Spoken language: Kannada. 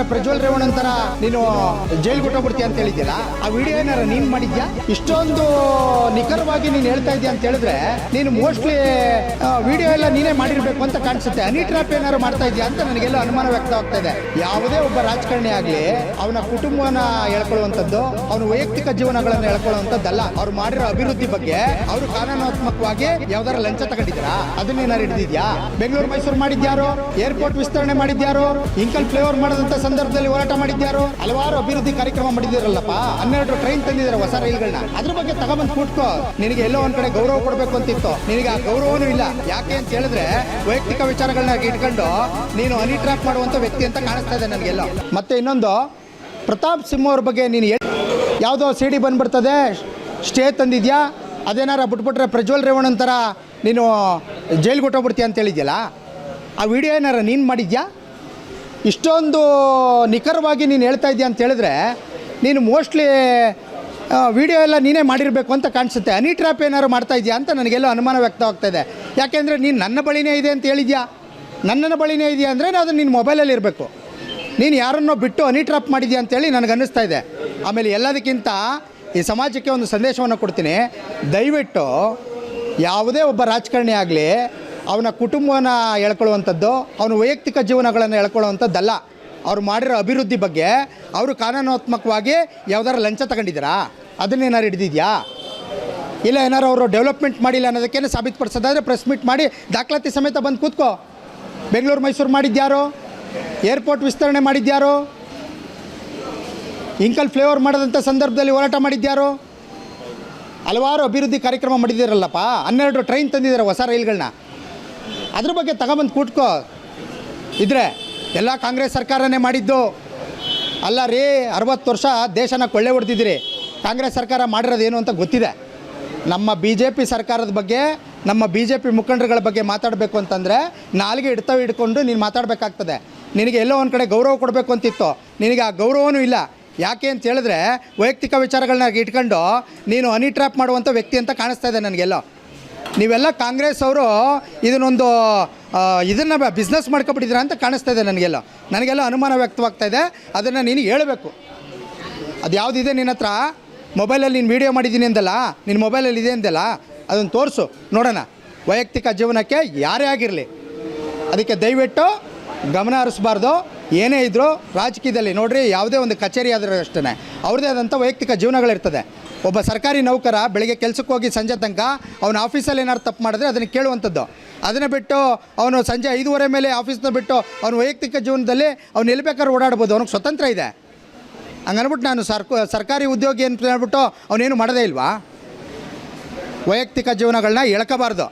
ಬಿಟ್ಬಿಟ್ರೆ ಪ್ರಜ್ವಲ್ ರೇವಣ್ ಅಂತರ, ನೀನು ಜೈಲ್ಗೆ ಹೊಟ್ಟೋಗ್ಬಿಡ್ತೀಯ ಅಂತ ಹೇಳಿದ್ಯಲ್ಲ ಆ ವಿಡಿಯೋ ಏನಾರ ನೀನ್ ಮಾಡಿದ್ಯಾ? ಇಷ್ಟೊಂದು ನಿಖರವಾಗಿ ನೀನ್ ಹೇಳ್ತಾ ಇದೀಯ ಅಂತ ಹೇಳಿದ್ರೆ, ನೀನು ಮೋಸ್ಟ್ಲಿ ವಿಡಿಯೋ ಎಲ್ಲ ನೀನೇ ಮಾಡಿರ್ಬೇಕು ಅಂತ ಕಾಣಿಸುತ್ತೆ. ಅನಿ ಟ್ರಾಪ್ ಏನಾರು ಮಾಡ್ತಾ ಇದೆಯಾ ಅಂತ ನನಗೆಲ್ಲ ಅನುಮಾನ ವ್ಯಕ್ತ ಆಗ್ತಾ ಇದೆ. ಯಾವುದೇ ಒಬ್ಬ ರಾಜಕಾರಣಿ ಆಗ್ಲಿ, ಅವನ ಕುಟುಂಬವನ್ನ ಹೇಳ್ಕೊಳ್ಳುವಂತದ್ದು ಅವನ ವೈಯಕ್ತಿಕ ಜೀವನಗಳನ್ನ ಹೇಳ್ಕೊಳ್ಳುವಂತದ್ದಲ್ಲ ಅವ್ರು ಮಾಡಿರೋ ಅಭಿವೃದ್ಧಿ ಬಗ್ಗೆ ಅವರು ಕಾನೂನಾತ್ಮಕವಾಗಿ ಯಾವ್ದಾರ ಲಂಚ ತಗೊಂಡಿದ್ರ ಅದನ್ನ ಏನಾರು ಹಿಡಿದಿದ್ಯಾ ಬೆಂಗಳೂರು ಮೈಸೂರು ಮಾಡಿದ್ಯಾರು? ಏರ್ಪೋರ್ಟ್ ವಿಸ್ತರಣೆ ಮಾಡಿದ್ಯಾರು? ಇಂಕಲ್ ಫ್ಲೇವರ್ ಮಾಡದಂತ ಸಂದರ್ಭದಲ್ಲಿ ಹೋರಾಟ ಮಾಡಿದ್ಯಾರು? ಹಲವಾರು ಅಭಿವೃದ್ಧಿ ಕಾರ್ಯಕ್ರಮ ಮಾಡಿದಿರಲ್ಲಪ್ಪ. ಹನ್ನೆರಡು ಟ್ರೈನ್ ತಂದಿದ್ದಾರೆ ಹೊಸ ರೈಲ್ಗಳನ್ನ. ಅದ್ರ ಬಗ್ಗೆ ತಗೊಂಡ್ ಕೂಟ್ಕೋ ನಿನಗೆ ಎಲ್ಲೋ ಒಂದ್ ಕಡೆ ಗೌರವ ಕೊಡಬೇಕು ಅಂತಿತ್ತು. ನಿನಗೆ ಆ ಗೌರವನೂ ಇಲ್ಲ. ಯಾಕೆ ಅಂತ ಹೇಳಿದ್ರೆ ವೈಯಕ್ತಿಕ ವಿಚಾರಗಳನ್ನ ಇಟ್ಕೊಂಡು ನೀನು ಹನಿ ಟ್ರ್ಯಾಪ್ ಮಾಡುವಂತ ವ್ಯಕ್ತಿ ಅಂತ ಕಾಣಿಸ್ತಾ ಇದೆ ನನಗೆಲ್ಲ. ಮತ್ತೆ ಇನ್ನೊಂದು, ಪ್ರತಾಪ್ ಸಿಂಹ ಅವ್ರ ಬಗ್ಗೆ ನೀನು ಯಾವುದೋ ಸಿ ಡಿ ಬಂದ್ಬಿಡ್ತದೆ. ಸ್ಟೇ ತಂದಿದ್ಯಾ? ಅದೇನಾರ ಬಿಟ್ಬಿಟ್ರೆ ಪ್ರಜ್ವಲ್ ರೇವಣ್ ಅಂತರ ನೀನು ಜೈಲ್ಗೆ ಹೊಟ್ಟೋಗ್ಬಿಡ್ತೀಯ ಅಂತ ಹೇಳಿದ್ಯಲ್ಲ? ಆ ವಿಡಿಯೋ ಏನಾರ ನೀನು ಮಾಡಿದ್ಯಾ? ಇಷ್ಟೊಂದು ನಿಖರವಾಗಿ ನೀನು ಹೇಳ್ತಾ ಇದೆಯಾ ಅಂತ ಹೇಳಿದ್ರೆ, ನೀನು ಮೋಸ್ಟ್ಲಿ ವಿಡಿಯೋ ಎಲ್ಲ ನೀನೇ ಮಾಡಿರಬೇಕು ಅಂತ ಕಾಣಿಸುತ್ತೆ. ಅನಿ ಟ್ರ್ಯಾಪ್ ಏನಾದ್ರು ಮಾಡ್ತಾ ಇದೆಯಾ ಅಂತ ನನಗೆಲ್ಲೋ ಅನುಮಾನ ವ್ಯಕ್ತವಾಗ್ತಾ ಇದೆ. ಯಾಕೆಂದರೆ ನೀನು ನನ್ನ ಬಳಿನೇ ಇದೆ ಅಂತ ಹೇಳಿದ್ಯಾ? ನನ್ನನ್ನು ಬಳಿನೇ ಇದೆಯಾ ಅಂದರೆ ಅದು ನಿನ್ನ ಮೊಬೈಲಲ್ಲಿ ಇರಬೇಕು. ನೀನು ಯಾರನ್ನೋ ಬಿಟ್ಟು ಅನಿ ಟ್ರಾಪ್ ಮಾಡಿದ್ಯಾ ಅಂತೇಳಿ ನನಗೆ ಅನ್ನಿಸ್ತಾ ಇದೆ. ಆಮೇಲೆ ಎಲ್ಲದಕ್ಕಿಂತ ಈ ಸಮಾಜಕ್ಕೆ ಒಂದು ಸಂದೇಶವನ್ನು ಕೊಡ್ತೀನಿ. ದಯವಿಟ್ಟು ಯಾವುದೇ ಒಬ್ಬ ರಾಜಕಾರಣಿ ಆಗಲಿ ಅವನ ಕುಟುಂಬನ ಎಳ್ಕೊಳ್ಳುವಂಥದ್ದು, ಅವನ ವೈಯಕ್ತಿಕ ಜೀವನಗಳನ್ನು ಎಳ್ಕೊಳ್ಳುವಂಥದ್ದಲ್ಲ. ಅವ್ರು ಮಾಡಿರೋ ಅಭಿವೃದ್ಧಿ ಬಗ್ಗೆ ಅವರು ಕಾನೂನಾತ್ಮಕವಾಗಿ ಯಾವ್ದಾರು ಲಂಚ ತಗೊಂಡಿದ್ದೀರಾ? ಅದನ್ನೇನಾರು ಹಿಡಿದಿದ್ಯಾ? ಇಲ್ಲ ಏನಾರು ಅವರು ಡೆವಲಪ್ಮೆಂಟ್ ಮಾಡಿಲ್ಲ ಅನ್ನೋದಕ್ಕೇನೆ ಸಾಬೀತುಪಡಿಸೋದಾದ್ರೆ ಪ್ರೆಸ್ ಮೀಟ್ ಮಾಡಿ ದಾಖಲಾತಿ ಸಮೇತ ಬಂದು ಕೂತ್ಕೋ. ಬೆಂಗಳೂರು, ಮೈಸೂರು ಮಾಡಿದ್ಯಾರೋ? ಏರ್ಪೋರ್ಟ್ ವಿಸ್ತರಣೆ ಮಾಡಿದ್ಯಾರೋ? ಇಂಕಲ್ ಫ್ಲೇವರ್ ಮಾಡದಂಥ ಸಂದರ್ಭದಲ್ಲಿ ಹೋರಾಟ ಮಾಡಿದ್ಯಾರೋ? ಹಲವಾರು ಅಭಿವೃದ್ಧಿ ಕಾರ್ಯಕ್ರಮ ಮಾಡಿದ್ದೀರಲ್ಲಪ್ಪ ಹನ್ನೆರಡು ಟ್ರೈನ್ ತಂದಿದ್ದಾರೆ ಹೊಸ ರೈಲ್ಗಳನ್ನ. ಅದ್ರ ಬಗ್ಗೆ ತಗೊಂಬಂದು ಕೂಟ್ಕೋ ಇದ್ರೆ ಎಲ್ಲ ಕಾಂಗ್ರೆಸ್ ಸರ್ಕಾರನೇ ಮಾಡಿದ್ದು. ಅಲ್ಲ ರೀ, ಅರವತ್ತು ವರ್ಷ ದೇಶನ ಕೊಳ್ಳೆ ಹೊಡೆದಿದ್ದೀರಿ. ಕಾಂಗ್ರೆಸ್ ಸರ್ಕಾರ ಮಾಡಿರೋದು ಏನು ಅಂತ ಗೊತ್ತಿದೆ. ನಮ್ಮ ಬಿ ಜೆ ಪಿ ಸರ್ಕಾರದ ಬಗ್ಗೆ, ನಮ್ಮ ಬಿ ಜೆ ಪಿ ಮುಖಂಡರುಗಳ ಬಗ್ಗೆ ಮಾತಾಡಬೇಕು ಅಂತಂದರೆ ನಾಲಿಗೆ ಹಿಡ್ತಾವೆ ಹಿಡ್ಕೊಂಡು ನೀನು ಮಾತಾಡಬೇಕಾಗ್ತದೆ. ನಿನಗೆ ಎಲ್ಲೋ ಒಂದು ಕಡೆ ಗೌರವ ಕೊಡಬೇಕು ಅಂತಿತ್ತು. ನಿನಗೆ ಆ ಗೌರವನೂ ಇಲ್ಲ. ಯಾಕೆ ಅಂತ ಹೇಳಿದ್ರೆ ವೈಯಕ್ತಿಕ ವಿಚಾರಗಳನ್ನ ಇಟ್ಕೊಂಡು ನೀನು ಹನಿ ಟ್ರ್ಯಾಪ್ ಮಾಡುವಂಥ ವ್ಯಕ್ತಿ ಅಂತ ಕಾಣಿಸ್ತಾ ಇದೆ ನನಗೆಲ್ಲೋ. ನೀವೆಲ್ಲ ಕಾಂಗ್ರೆಸ್ ಅವರು ಇದನ್ನೊಂದು ಇದನ್ನು ಬಿಸ್ನೆಸ್ ಮಾಡ್ಕೊಬಿಟ್ಟಿದ್ದೀರಾ ಅಂತ ಕಾಣಿಸ್ತಾ ಇದೆ ನನಗೆಲ್ಲ. ನನಗೆಲ್ಲ ಅನುಮಾನ ವ್ಯಕ್ತವಾಗ್ತಾ ಇದೆ. ಅದನ್ನು ನೀನು ಹೇಳಬೇಕು. ಅದು ಯಾವುದಿದೆ ನಿನ್ನ ಹತ್ರ? ಮೊಬೈಲಲ್ಲಿ ನೀನು ವೀಡಿಯೋ ಮಾಡಿದ್ದೀನಿ ಅಂದಲ್ಲ? ನಿನ್ನ ಮೊಬೈಲಲ್ಲಿ ಇದೆ ಅಂದಲ್ಲ? ಅದನ್ನು ತೋರಿಸು. ನೋಡೋಣ. ವೈಯಕ್ತಿಕ ಜೀವನಕ್ಕೆ ಯಾರೇ ಆಗಿರಲಿ. ಅದಕ್ಕೆ ದಯವಿಟ್ಟು ಗಮನ ಹರಿಸ್ಬಾರ್ದು. ಏನೇ ಇದ್ದರೂ ರಾಜಕೀಯದಲ್ಲಿ ನೋಡ್ರಿ, ಯಾವುದೇ ಒಂದು ಕಚೇರಿ ಆದರೂ ಅಷ್ಟೇ ಅವ್ರದ್ದೇ ಆದಂಥ ವೈಯಕ್ತಿಕ ಜೀವನಗಳಿರ್ತದೆ. ಒಬ್ಬ ಸರ್ಕಾರಿ ನೌಕರ ಬೆಳಗ್ಗೆ ಕೆಲಸಕ್ಕೆ ಹೋಗಿ ಸಂಜೆ ತನಕ ಅವನ ಆಫೀಸಲ್ಲಿ ಏನಾದ್ರು ತಪ್ಪು ಮಾಡಿದ್ರೆ ಅದನ್ನು ಕೇಳುವಂಥದ್ದು. ಅದನ್ನು ಬಿಟ್ಟು ಅವನು ಸಂಜೆ ಐದೂವರೆ ಮೇಲೆ ಆಫೀಸ್ನ ಬಿಟ್ಟು ಅವನ ವೈಯಕ್ತಿಕ ಜೀವನದಲ್ಲಿ ಅವ್ನು ಎಲ್ಲಿ ಬೇಕಾದ್ರೂ ಓಡಾಡ್ಬೋದು, ಅವ್ನಿಗೆ ಸ್ವತಂತ್ರ ಇದೆ. ಹಂಗನ್ಬಿಟ್ಟು ನಾನು ಸರ್ಕ, ಸರ್ಕಾರಿ ಉದ್ಯೋಗಿ ಅಂತ ಹೇಳ್ಬಿಟ್ಟು ಅವನೇನು ಮಾಡೋದೇ ಇಲ್ವಾ? ವೈಯಕ್ತಿಕ ಜೀವನಗಳನ್ನ ಎಳ್ಕೋಬಾರ್ದು